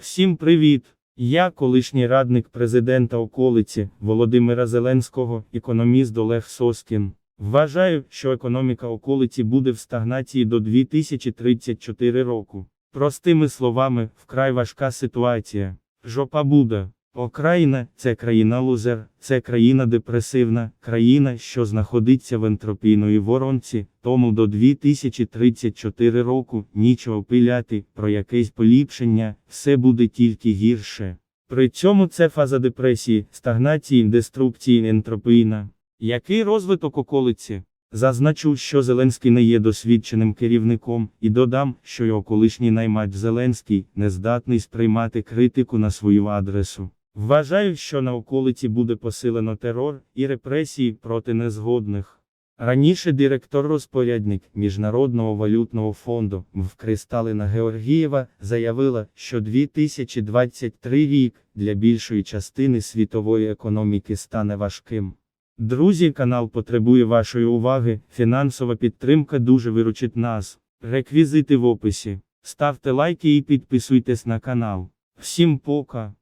Всім привіт! Я колишній радник президента околиці Володимира Зеленського, економіст Олег Соскін. Вважаю, що економіка околиці буде в стагнації до 2034 року. Простими словами, вкрай важка ситуація. Жопа буде. Окраїна це країна лузер, це країна депресивна, країна, що знаходиться в ентропійної воронці, тому до 2034 року нічого пиляти, про якесь поліпшення, все буде тільки гірше. При цьому це фаза депресії, стагнації, деструкції ентропійна. Який розвиток околиці? Зазначу, що Зеленський не є досвідченим керівником, і додам, що його колишній наймач Зеленський не здатний сприймати критику на свою адресу. Вважаю, що на околиці буде посилено терор і репресії проти незгодних. Раніше директор-розпорядник Міжнародного валютного фонду МВ Кристалина Георгієва заявила, що 2023 рік для більшої частини світової економіки стане важким. Друзі, канал потребує вашої уваги, фінансова підтримка дуже виручить нас. Реквізити в описі. Ставте лайки і підписуйтесь на канал. Всім пока!